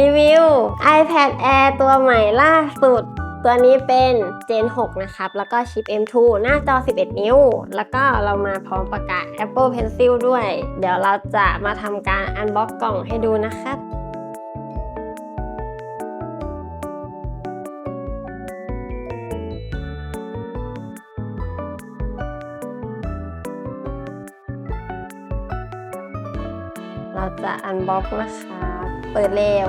รีวิว iPad Air ตัวใหม่ล่าสุด ตัวนี้เป็น Gen 6 นะครับ แล้วก็ชิป M2 หน้าจอ 11 นิ้ว แล้วก็เรามาพร้อมประกาศ Apple Pencil ด้วย เดี๋ยวเราจะมาทำการอันบ็อกกล่องให้ดูนะครับเราจะอันบ็อกนะคะ เปิดแล้ว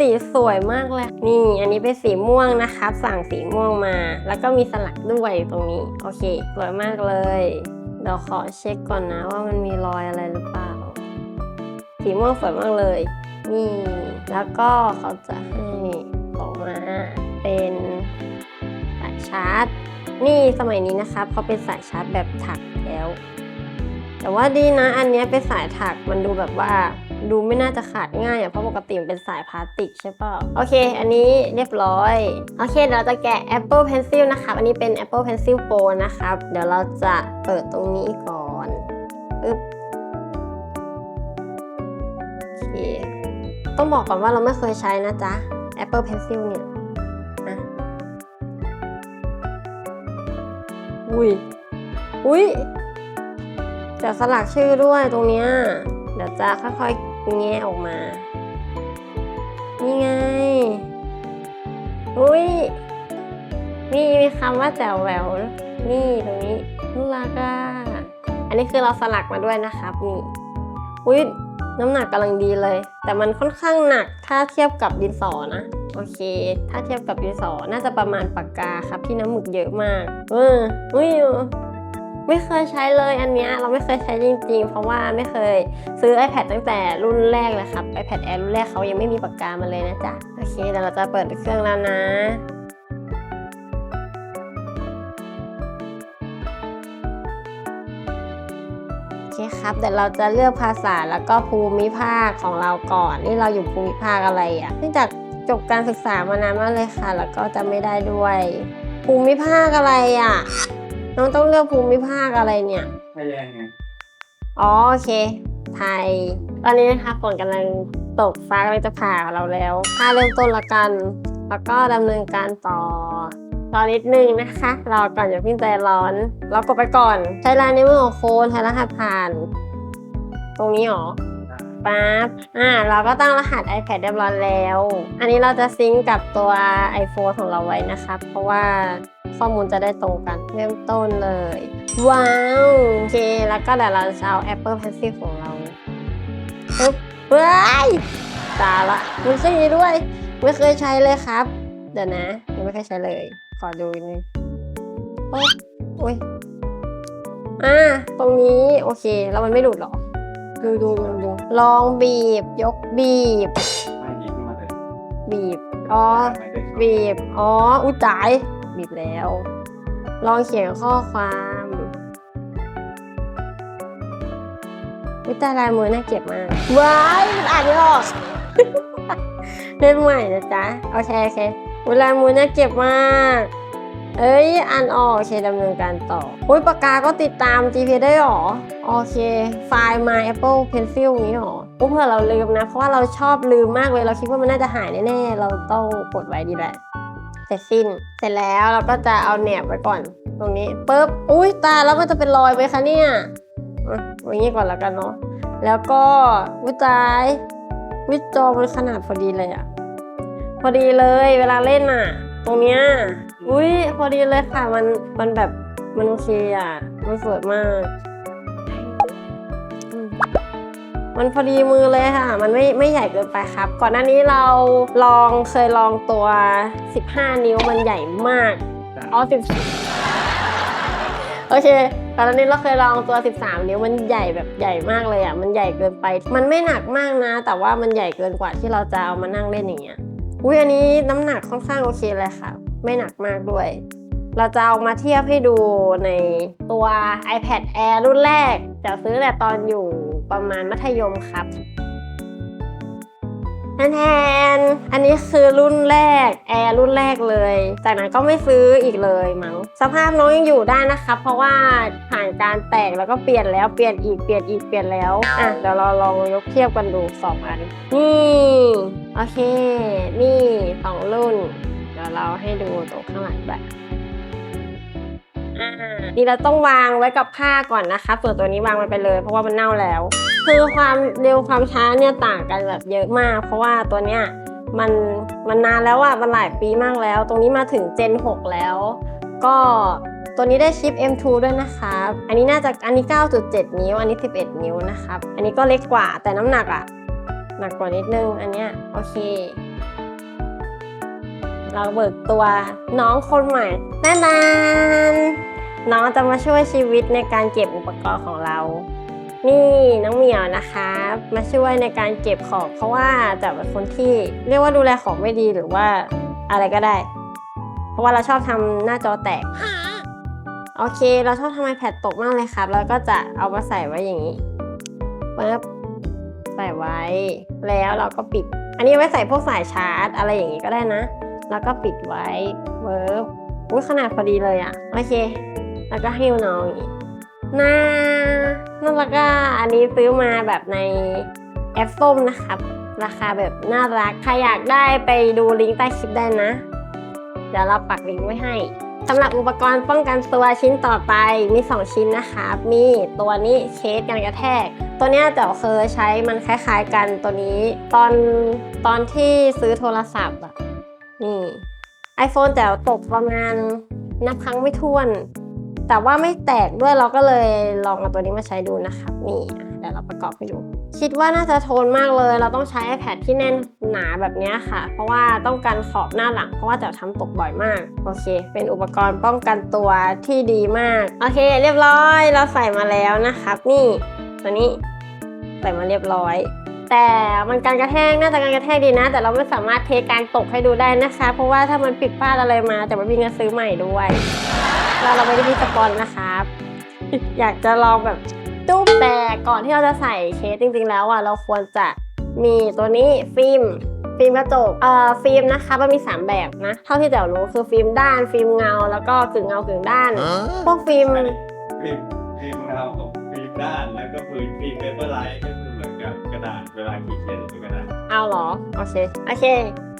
สีสวยมากเลย นี่อันนี้เป็นสีม่วงนะครับ สั่งสีม่วงมา แล้วก็มีสลักด้วยตรงนี้ โอเค สวยมากเลย เดี๋ยวขอเช็คก่อนนะว่ามันมีรอยอะไรหรือเปล่า สีม่วงสวยมากเลย นี่ แล้วก็เขาจะให้ออกมาเป็นสายชาร์จ นี่สมัยนี้นะครับเขาเป็นสายชาร์จแบบถักแล้ว แต่ว่าดีนะ อันนี้เป็นสายถักมันดูแบบว่า ดูไม่น่าจะขาดง่ายอะเพราะปกติมันเป็นสายพลาสติกใช่เปล่าโอเค อันนี้เรียบร้อย โอเคเราจะแกะ Apple Pencil นะครับ อันนี้เป็น Apple Pencil Pro นะครับ เดี๋ยวเราจะเปิดตรงนี้ก่อนปึ๊บโอเคต้องบอกก่อนว่าเราไม่เคยใช้นะจ๊ะ Apple Pencil เนี่ยอะอุ้ยอุ้ยเดี๋ยวสลักชื่อด้วยตรงเนี้ยเดี๋ยวจะค่อยๆ แงะออกมา นี่ไง อุ้ยนี่มีคำว่าแจ๋วแหววนี่ตรงนี้น่ารักอะอันนี้คือเราสลักมาด้วยนะครับนี่อุ้ยน้ำหนักกำลังดีเลย แต่มันค่อนข้างหนักถ้าเทียบกับดินสอนะโอเค ถ้าเทียบกับดินสอน่าจะประมาณปากกาครับที่น้ำหมึกเยอะมาก เอออุ้ย ไม่เคยใช้เลยอันเนี้ยเราไม่เคยใช้จริง ๆ เพราะว่าไม่เคยซื้อ iPad ตั้งแต่รุ่นแรกเลยครับ iPad Air รุ่นแรกเขายังไม่มีปากกามาเลยนะจ๊ะโอเคเดี๋ยวเราจะเปิดเครื่องแล้วนะโอเคครับเดี๋ยวเราจะเลือกภาษาแล้วก็ภูมิภาคของเราก่อน นี่เราอยู่ภูมิภาคอะไรอะ่ะเนื่องจากจบการศึกษามานานมากเลยค่ะ แล้วก็จะไม่ได้ด้วย ภูมิภาคอะไรอะ่ะ น้องต้องเลือกภูมิภาคอะไรเนี่ย ไทยแลนด์ไงอ๋อโอเค ไทย ตอนนี้นะคะฝนกำลังตกฟ้ากำลังจะผ่าเราแล้วถ้าเริ่มต้นละกัน แล้วก็ดำเนินการต่อรอนิดนึงนะคะรอก่อนอย่าเพิ่งใจร้อน เรากดไปก่อน ใช้ลายนิ้วมือของโคนใช้รหัสผ่าน ตรงนี้หรอปั๊บอ่า เราก็ตั้งรหัส iPad เรียบร้อยแล้ว อันนี้เราจะซิงก์กับตัว iPhone ของเราไว้นะครับเพราะว่า ข้อมูลจะได้ตรงกัน เริ่มต้นเลย ว้าวโอเค แล้วก็เดี๋ยวเราจะเอา Apple Pencil ของเราปึ๊บเฮ้ยตายละมันใช่นี้ด้วย ไม่เคยใช้เลยครับ เดี๋ยวนะยังไม่เคยใช้เลย ขอดูอีกนึงโอ๊ยอุ้ยอ่าตรงนี้โอเค แล้วมันไม่หลุดเหรอดูดูดูดูลองบีบ ยกบีบ ไม่หยิบขึ้นมาเลยบีบ อ๋อไม่ได้บีบ อ๋อ อุ้ยตาย บีบแล้ว ลองเขียนข้อความวิตายลายมือน่าเก็บมากว้ายมันอ่านไม่ออกเล่นใหม่นะจ๊ะโอเคโอเควิลายมือน่าเก็บมากเอ้ยอ่านออกโอเคดำเนินการต่ออุ้ยปากกาก็ติดตาม GPS ได้หรอ โอเค ไฟล์ My Apple Pencil นี้หรออุ๊ยเผื่อเราลืมนะ เพราะว่าเราชอบลืมมากเลย เราคิดว่ามันน่าจะหายแน่ๆ เราต้องกดไว้ดีแหละ เสร็จสิ้น เสร็จแล้วเราก็จะเอาแหนบไว้ก่อน ตรงนี้ปุ๊บอุ้ยตาแล้วมันจะเป็นรอยไหมคะเนี่ยอะไว้อย่างนี้ก่อนแล้วกันเนาะแล้วก็วิตายวิจอมันขนาดพอดีเลยอะพอดีเลยเวลาเล่นอะตรงเนี้ยอุ้ยพอดีเลยค่ะมันมันแบบมันโอเคอะมันสวยมาก มันพอดีมือเลยค่ะ มันไม่ไม่ใหญ่เกินไปครับ ก่อนหน้านี้เราลองเคยลองตัว 15 นิ้วมันใหญ่มาก อ๋อสิบโอเคตอนนี้เราเคยลองตัว 13 นิ้วมันใหญ่แบบใหญ่มากเลยอะ มันใหญ่เกินไป มันไม่หนักมากนะ แต่ว่ามันใหญ่เกินกว่าที่เราจะเอามานั่งเล่นอย่างเงี้ย อุ้ยอันนี้น้ำหนักค่อนข้างโอเคเลยค่ะ ไม่หนักมากด้วย เราจะเอามาเทียบให้ดูในตัว iPad Air รุ่นแรกจะซื้อแต่ตอนอยู่ ประมาณมัธยมครับแทน อันนี้คือรุ่นแรก Air รุ่นแรกเลย จากนั้นก็ไม่ซื้ออีกเลยมั้ง สภาพน้องยังอยู่ได้นะครับ เพราะว่าผ่านการแตกแล้วก็เปลี่ยนแล้ว เปลี่ยนอีก เปลี่ยนอีก เปลี่ยนแล้ว อะ เดี๋ยวเราลองยกเทียบกันดูสองอัน นี่ โอเค นี่สองรุ่น เดี๋ยวเราให้ดูตรงข้างหลังแบบ นี่เราต้องวางไว้กับผ้าก่อนนะคะ ส่วนตัวนี้วางมันไปเลย เพราะว่ามันเน่าแล้ว คือความเร็วความช้าเนี่ยต่างกันแบบเยอะมาก เพราะว่าตัวเนี้ยมันมันนานแล้วอะมันหลายปีมากแล้ว ตรงนี้มาถึง Gen 6แล้ว ก็ตัวนี้ได้ชิป M2 ด้วยนะครับ อันนี้น่าจะอันนี้ 9.7 นิ้ว อันนี้ 11 นิ้วนะครับ อันนี้ก็เล็กกว่าแต่น้ำหนักอะหนักกว่านิดนึง อันเนี้ยโอเค เราเบิกตัวน้องคนใหม่แน่นาน น้องจะมาช่วยชีวิตในการเก็บอุปกรณ์ของเรา นี่น้องเหมียวนะคะ มาช่วยในการเก็บของ เพราะว่าจะเป็นคนที่เรียกว่าดูแลของไม่ดีหรือว่าอะไรก็ได้ เพราะว่าเราชอบทำหน้าจอแตก โอเค เราชอบทำ iPad ตกมากเลยครับ แล้วก็จะเอามาใส่ไว้อย่างนี้ปึ๊บใส่ไว้ แล้วเราก็ปิด อันนี้ไว้ใส่พวกสายชาร์จ อะไรอย่างนี้ก็ได้นะ แล้วก็ปิดไว้เวิร์บอุ้ยขนาดพอดีเลยอะโอเค แล้วก็หิ้วน้องอย่างนี้น่าน่ารักอะอันนี้ซื้อมาแบบในแอปส้มนะครับ ราคาแบบน่ารัก ใครอยากได้ไปดูลิงก์ใต้คลิปได้นะ เดี๋ยวเราปักลิงก์ไว้ให้สำหรับอุปกรณ์ป้องกันตัวชิ้นต่อไปมี 2 ชิ้นนะคะมีตัวนี้เคสกันกระแทก ตัวนี้ยเดี๋วเคยใช้มันคล้ายๆกันตัวนี้ ตอนตอนที่ซื้อโทรศัพท์อะนี่ iPhone แต่ตกประมาณนับครั้งไม่ถ้วน แต่ว่าไม่แตกด้วยเราก็เลยลองเอาตัวนี้มาใช้ดูนะครับนี่เดี๋ยวเราประกอบให้ดู คิดว่าน่าจะทนมากเลย เราต้องใช้ iPad ที่แน่นหนาแบบนี้ค่ะ เพราะว่าต้องการขอบหน้าหลัง เพราะว่าจะทำตกบ่อยมาก โอเค เป็นอุปกรณ์ป้องกันตัวที่ดีมาก โอเค เรียบร้อย เราใส่มาแล้วนะครับ นี่ ตัวนี้ใส่มาเรียบร้อย แต่มันการกระแทกน่าจะการกระแทกดีนะ แต่เราไม่สามารถเทสการตกให้ดูได้นะคะ เพราะว่าถ้ามันผิดพลาดอะไรมา แต่มันมีเงินซื้อใหม่ด้วยเราเราไม่ได้มีสปอนนะครับ อยากจะลองแบบจุ๊บแต่ก่อนที่เราจะใส่เคสจริง ๆ แล้วอะเราควรจะมีตัวนี้ฟิล์มฟิล์มกระจกเอ่อฟิล์มนะคะมันมี 3 แบบนะเท่าที่แจ๋วรู้คือฟิล์มด้านฟิล์มเงา แล้วก็กึ่งเงากึ่งด้าน พวกฟิล์มฟิล์มฟิล์มเงากับฟิล์มด้านแล้วก็ฟิล์มฟิล์มเปเปอร์ไลท์ก็คือเหมือนกับก ระดาษเวลาขีดเขียนเป็นกระดาษเอาเหรอ โอเค โอเค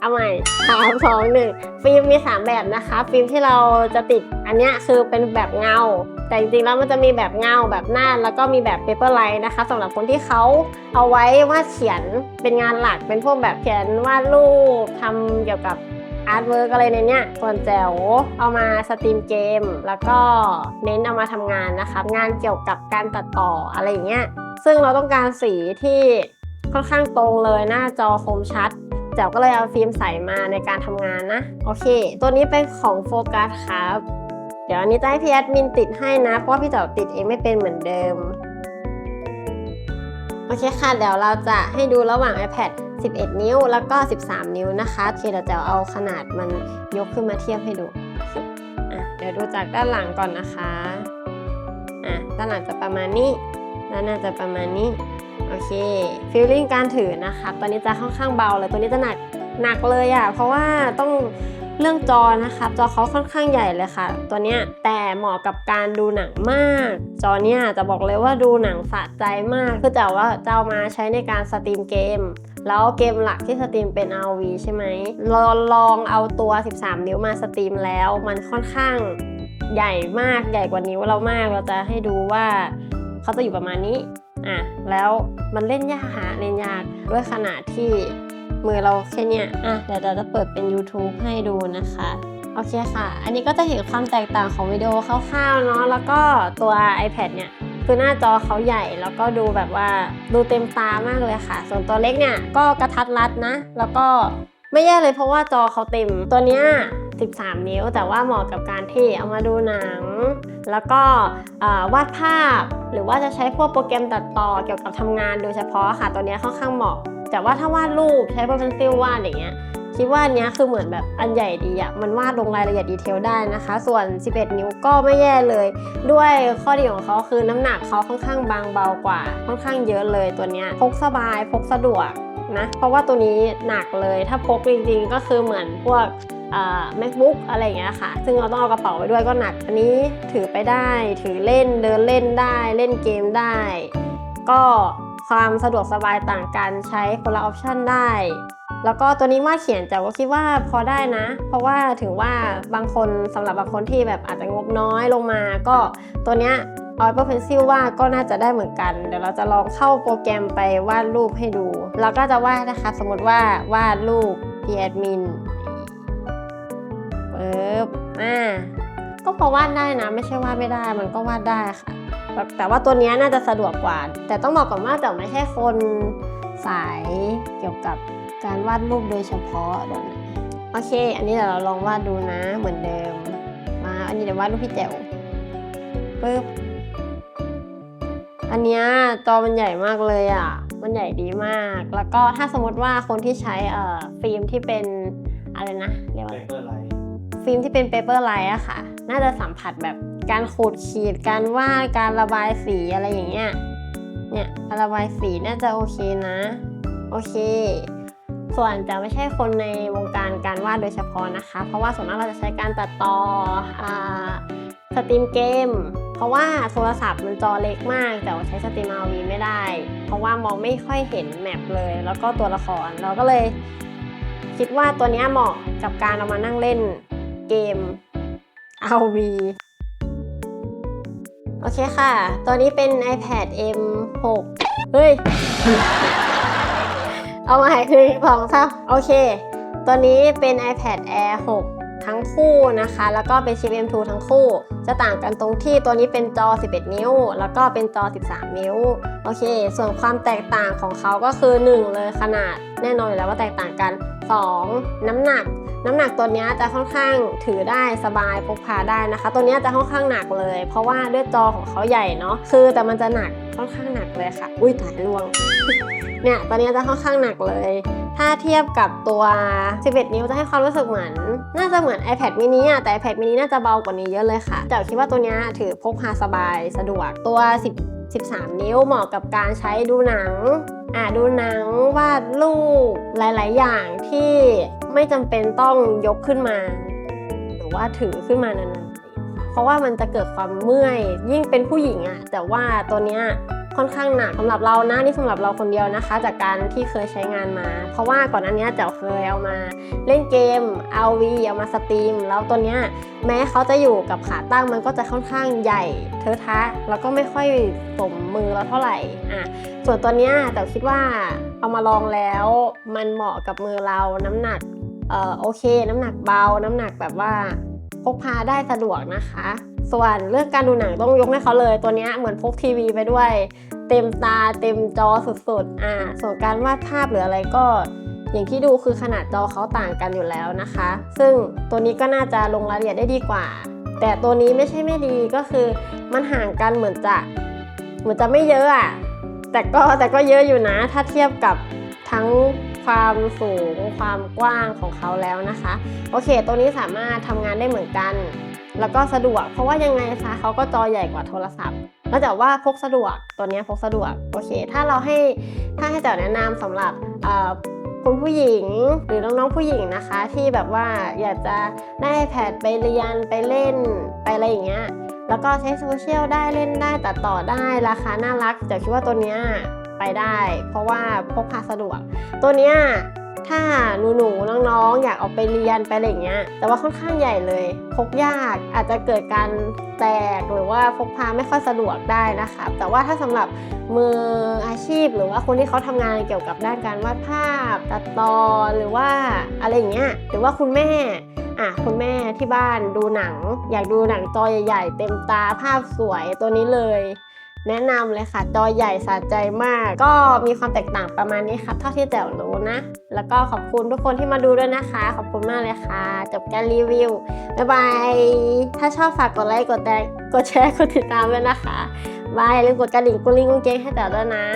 เอาใหม่สามสองหนึ่งฟิล์มมี 3 แบบนะคะ ฟิล์มที่เราจะติดอันเนี้ยคือเป็นแบบเงา แต่จริงๆแล้วมันจะมีแบบเงาแบบหน้าแล้วก็มีแบบเปเปอร์ไลท์นะคะสำหรับคนที่เขาเอาไว้วาดเขียนเป็นงานหลักเป็นพวกแบบเขียนวาดรูปทำเกี่ยวกับอาร์ตเวิร์กอะไรในเนี้ยส่วนแจ๋วเอามาสตรีมเกม แล้วก็เน้นเอามาทำงานนะคะงานเกี่ยวกับการตัดต่ออะไรอย่างเงี้ย ซึ่งเราต้องการสีที่ค่อนข้างตรงเลยหน้าจอคมชัดแจ๋วก็เลยเอาฟิล์มใส่มาในการทำงานนะ โอเค ตัวนี้เป็นของโฟกัสครับ เดี๋ยวอันนี้จะให้พี่แอดมินติดให้นะ เพราะว่าพี่แจ๋วติดเองไม่เป็นเหมือนเดิม โอเคค่ะ เดี๋ยวเราจะให้ดูระหว่าง iPad 11 นิ้วแล้วก็ 13 นิ้วนะคะโอเคเดี๋ยวแจ๋วเอาขนาดมันยกขึ้นมาเทียบให้ดูอะเดี๋ยวดูจากด้านหลังก่อนนะคะอะด้านหลังจะประมาณนี้ ด้านหน้าจะประมาณนี้ โอเคฟีลลิ่งการถือนะคะ ตัวนี้จะค่อนข้างเบาเลย ตัวนี้จะหนักหนักเลยอะ่ะ เพราะว่าต้องเรื่องจอนะคะ จอเขาค่อนข้างใหญ่เลยค่ะ ตัวเนี้ยแต่เหมาะกับการดูหนังมาก จอเนี้ยจะบอกเลยว่าดูหนังสะใจมากคือจะว่าจะเอามาใช้ในการสตรีมเกม แล้วเกมหลักที่สตรีมเป็น RV ใช่ไหมลองลองเอาตัว 13 นิ้วมาสตรีมแล้ว มันค่อนข้างใหญ่มากใหญ่กว่านิ้วเรามากเราจะให้ดูว่า เขาจะอยู่ประมาณนี้อะแล้วมันเล่นยากหาเล่นยากด้วยขนาดที่มือเราแค่เนี้ยอะเดี๋ยวเราจะเปิดเป็น YouTube ให้ดูนะคะโอเคค่ะ อันนี้ก็จะเห็นความแตกต่างของวิดีโอคร่าวๆเนาะ แล้วก็ตัว iPad เนี่ย คือหน้าจอเขาใหญ่ แล้วก็ดูแบบว่าดูเต็มตามากเลยค่ะ ส่วนตัวเล็กเนี่ยก็กระทัดรัดนะ แล้วก็ไม่แย่เลยเพราะว่าจอเขาเต็ม ตัวเนี้ย 13 นิ้ว แต่ว่าเหมาะกับการที่เอามาดูหนัง แล้วก็วาดภาพ หรือว่าจะใช้พวกโปรแกรมตัดต่อเกี่ยวกับทำงานโดยเฉพาะค่ะ ตัวเนี้ยค่อนข้างเหมาะ แต่ว่าถ้าวาดรูปใช้พวกเพนซิลวาดอย่างเงี้ยคิดว่าอันเนี้ยคือเหมือนแบบอันใหญ่ดีอะมันวาดลงรายละเอียดดีเทลได้นะคะ ส่วน 11 นิ้วก็ไม่แย่เลย ด้วยข้อดีของเขาคือน้ำหนักเขาค่อนข้างบางเบากว่า ค่อนข้างเยอะเลยตัวเนี้ยพกสบายพกสะดวกนะ เพราะว่าตัวนี้หนักเลย ถ้าพกจริงๆก็คือเหมือนพวก macbook อะไรอย่างเงี้ยค่ะ ซึ่งเราต้องเอากระเป๋าไปด้วยก็หนัก อันนี้ถือไปได้ ถือเล่น เดินเล่นได้ เล่นเกมได้ ก็ความสะดวกสบายต่างกันใช้คนละออปชันได้ แล้วก็ตัวนี้วาดเขียนแต่ว่าคิดว่าพอได้นะ เพราะว่าถึงว่าบางคนสำหรับบางคนที่แบบอาจจะงบน้อยลงมา ก็ตัวเนี้ย Apple Pencil วาก็น่าจะได้เหมือนกัน เดี๋ยวเราจะลองเข้าโปรแกรมไปวาดรูปให้ดู แล้วก็จะวาดนะคะ สมมติว่าวาดรูป p a d m i n ปึ๊ บอ่าก็พอวาดได้นะ ไม่ใช่วาดไม่ได้มันก็วาดได้ค่ะ แต่แต่ว่าตัวนี้น่าจะสะดวกกว่า แต่ต้องบอกก่อนว่าแต่ไม่ใช่คนสายเกี่ยวกับการวาดรูปโดยเฉพาะเดี๋ยวนะโอเค อันนี้เดี๋ยวเราลองวาดดูนะเหมือนเดิม มาอันนี้เดี๋ยววาดรูปพี่แจ๋วปึ๊บอันนี้จอมันใหญ่มากเลยอะ มันใหญ่ดีมาก แล้วก็ถ้าสมมติว่าคนที่ใช้เอ่อฟิล์มที่เป็นอะไรนะเรียกว่า ฟิล์มที่เป็นเปเปอร์ไลท์อะค่ะ น่าจะสัมผัสแบบการขูดขีด การวาด การระบายสีอะไรอย่างเงี้ย เนี่ยระบายสีน่าจะโอเคนะ โอเค ส่วนจะไม่ใช่คนในวงการการวาดโดยเฉพาะนะคะ เพราะว่าส่วนมากเราจะใช้การตัดต่ออ่าสตรีมเกม เพราะว่าโทรศัพท์มันจอเล็กมาก แต่ว่าใช้สตรีม RV ไม่ได้ เพราะว่ามองไม่ค่อยเห็นแมปเลย แล้วก็ตัวละคร เราก็เลยคิดว่าตัวนี้เหมาะกับการเอามานั่งเล่น เกม RV โอเคค่ะ ตัวนี้เป็น iPad M6 เฮ้ย เอามาให้คือสองสาโอเค ตัวนี้เป็น iPad Air 6 ทั้งคู่นะคะ แล้วก็เป็น Chip M2 ทั้งคู่ จะต่างกันตรงที่ตัวนี้เป็นจอ 11 นิ้ว แล้วก็เป็นจอ 13 นิ้ว โอเค ส่วนความแตกต่างของเขาก็คือ 1 เลยขนาด แน่นอนอยู่แล้วว่าแตกต่างกัน 2 น้ำหนัก น้ำหนักตัวนี้จะค่อนข้างถือได้สบายพกพาได้นะคะ ตัวนี้จะค่อนข้างหนักเลย เพราะว่าด้วยจอของเขาใหญ่เนาะคือแต่มันจะหนักค่อนข้างหนักเลยค่ะ อุ้ยถ่ายลวงเนี่ยตอนนี้จะค่อนข้างหนักเลย ถ้าเทียบกับตัว 11 นิ้วจะให้ความรู้สึกเหมือน น่าจะเหมือน iPad mini อะแต่ iPad mini น่าจะเบากว่านี้เยอะเลยค่ะ แต่คิดว่าตัวนี้ถือพกพาสบายสะดวกตัว 10 13 นิ้วเหมาะกับการใช้ดูหนัง อ่าดูหนังวาดรูปหลาย ๆ อย่างที่ไม่จำเป็นต้องยกขึ้นมา หรือว่าถือขึ้นมานานๆเพราะว่ามันจะเกิดความเมื่อยยิ่งเป็นผู้หญิงอะแต่ว่าตัวเนี้ย ค่อนข้างหนักสำหรับเรานะนี่สำหรับเราคนเดียวนะคะ จากการที่เคยใช้งานมา เพราะว่าก่อนหน้านี้แจ๋วเคยเอามาเล่นเกม RV เอามาสตรีม แล้วตัวเนี้ยแม้เขาจะอยู่กับขาตั้งมันก็จะค่อนข้างใหญ่เทอะทะแล้วก็ไม่ค่อยสมมือเราเท่าไหร่อะส่วนตัวเนี้ยแต่คิดว่าเอามาลองแล้วมันเหมาะกับมือเราน้ำหนักเอ่อโอเค น้ำหนักเบา น้ำหนักแบบว่าพกพาได้สะดวกนะคะ ส่วนเรื่องการดูหนังต้องยกให้เขาเลย ตัวนี้เหมือนพกทีวีไปด้วย เต็มตาเต็มจอสุดๆ อ่า ส่วนการวาดภาพหรืออะไรก็ อย่างที่ดูคือขนาดจอเขาต่างกันอยู่แล้วนะคะ ซึ่งตัวนี้ก็น่าจะลงรายละเอียดได้ดีกว่า แต่ตัวนี้ไม่ใช่ไม่ดีก็คือมันห่างกันเหมือนจะเหมือนจะไม่เยอะอะแต่ก็แต่ก็เยอะอยู่นะ ถ้าเทียบกับทั้งความสูงความกว้างของเขาแล้วนะคะ โอเค ตัวนี้สามารถทำงานได้เหมือนกัน แล้วก็สะดวก เพราะว่ายังไงซะเขาก็จอใหญ่กว่าโทรศัพท์แล้วแต่ว่าพกสะดวกตัวนี้พกสะดวกโอเค ถ้าเราให้ถ้าให้แต่แนะนำสำหรับคุณผู้หญิงหรือน้องๆผู้หญิงนะคะ ที่แบบว่าอยากจะได้ iPad ไปเรียนไปเล่นไปอะไรอย่างเงี้ยแล้วก็ใช้โซเชียลได้เล่นได้ตัดต่อได้ราคาน่ารักแต่คิดว่าตัวเนี้ยไปได้ เพราะว่าพกพาสะดวกตัวเนี้ย ถ้าหนูหนูๆน้องๆ อยากเอาไปเรียนไปอะไรเงี้ย แต่ว่าค่อนข้างใหญ่เลย พกยากอาจจะเกิดการแตกหรือว่าพกพาไม่ค่อยสะดวกได้นะคะแต่ว่าถ้าสำหรับมืออาชีพ หรือว่าคนที่เขาทำงานเกี่ยวกับด้านการวาดภาพ ตัดต่อหรือว่าอะไรอย่างเงี้ยหรือว่าคุณแม่อะคุณแม่ที่บ้านดูหนัง อยากดูหนังจอใหญ่ ๆ เต็มตาภาพสวยตัวนี้เลย แนะนำเลยค่ะจอใหญ่สะใจมาก ก็มีความแตกต่างประมาณนี้ครับ เท่าที่แจ๋วรู้นะ แล้วก็ขอบคุณทุกคนที่มาดูด้วยนะคะ ขอบคุณมากเลยค่ะ จบการรีวิว บ๊ายบาย ถ้าชอบฝากกดไลค์กดแตกดแชร์กดติดตามด้วยนะคะบายอย่าลืมกดกระดิ่งกุ้งลิงกุ้งเก้งให้แจ๋วด้วยนะ